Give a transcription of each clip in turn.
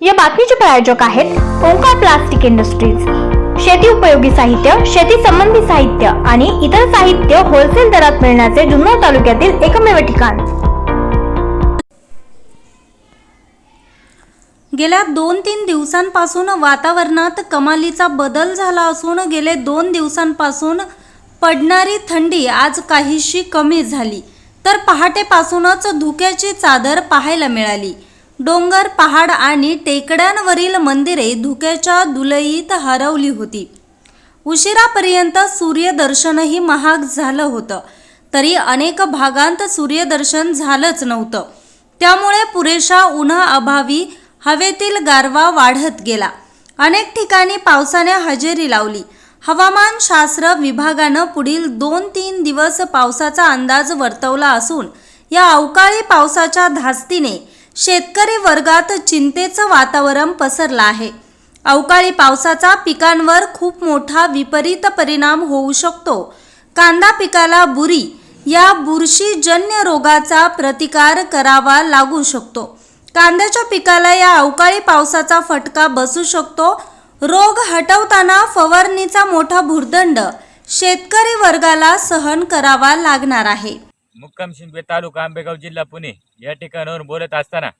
या बातमीचे प्रायोजक आहेत ओंकार प्लास्टिक इंडस्ट्रीज. शेती उपयोगी साहित्य शेती संबंधी साहित्य आणि इतर साहित्य होलसेल दरात मिळण्याचे जुन्नर तालुक्यातील एकमेव ठिकाण. गेल्या दोन तीन दिवसांपासून वातावरणात कमालीचा बदल झाला असून गेले दोन दिवसांपासून पडणारी थंडी आज काहीशी कमी झाली. तर पहाटेपासूनच धुक्याची चादर पाहायला मिळाली. डोंगर पहाड आणि टेकड्यांवरील मंदिरे धुक्याच्या दुलईत हरवली होती. उशिरापर्यंत सूर्यदर्शनही महाग झालं होतं. तरी अनेक भागांत सूर्यदर्शन झालंच नव्हतं. त्यामुळे पुरेशा उन्हाअभावी हवेतील गारवा वाढत गेला. अनेक ठिकाणी पावसाने हजेरी लावली. हवामान शास्त्र विभागानं पुढील दोन तीन दिवस पावसाचा अंदाज वर्तवला असून या अवकाळी पावसाच्या धास्तीने शेतकरी वर्गात चिंतेचं वातावरण पसरलं आहे. अवकाळी पावसाचा पिकांवर खूप मोठा विपरीत परिणाम होऊ शकतो. कांदा पिकाला बुरी या बुरशीजन्य रोगाचा प्रतिकार करावा लागू शकतो. कांद्याच्या पिकाला या अवकाळी पावसाचा फटका बसू शकतो. रोग हटवताना फवारणीचा मोठा भुर्दंड शेतकरी वर्गाला सहन करावा लागणार आहे. मुक्काम शिंदे तालुका आंबेगाव जिल्हा पुणे या ठिकाणावरून बोलत असताना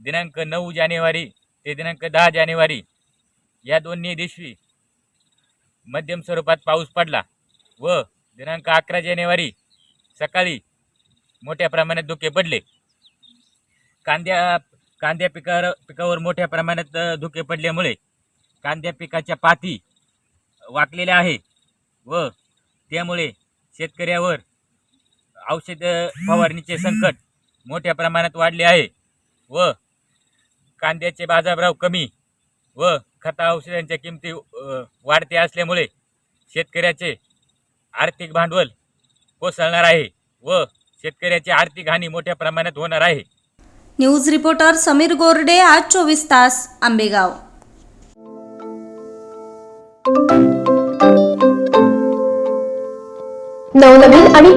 दिनांक नऊ जानेवारी ते दिनांक दहा जानेवारी या दोन्ही दिवशी मध्यम स्वरूपात पाऊस पडला व दिनांक अकरा जानेवारी सकाळी मोठ्या प्रमाणात धुके पडले. कांद्या कांद्या पिकावर पिकावर मोठ्या प्रमाणात धुके पडल्यामुळे कांद्या पिकाच्या पाती वाकलेल्या आहे व त्यामुळे शेतकऱ्यावर औषध फवारणीचे संकट मोठ्या प्रमाणात वाढले आहे व कांद्याचे बाजारभाव कमी व खता औषधांच्या किमती वाढते असल्यामुळे शेतकऱ्याचे आर्थिक भांडवल कोसळणार आहे व शेतकऱ्याची आर्थिक हानी मोठ्या प्रमाणात होणार आहे. न्यूज रिपोर्टर समीर गोरडे आज चोवीस तास आंबेगाव.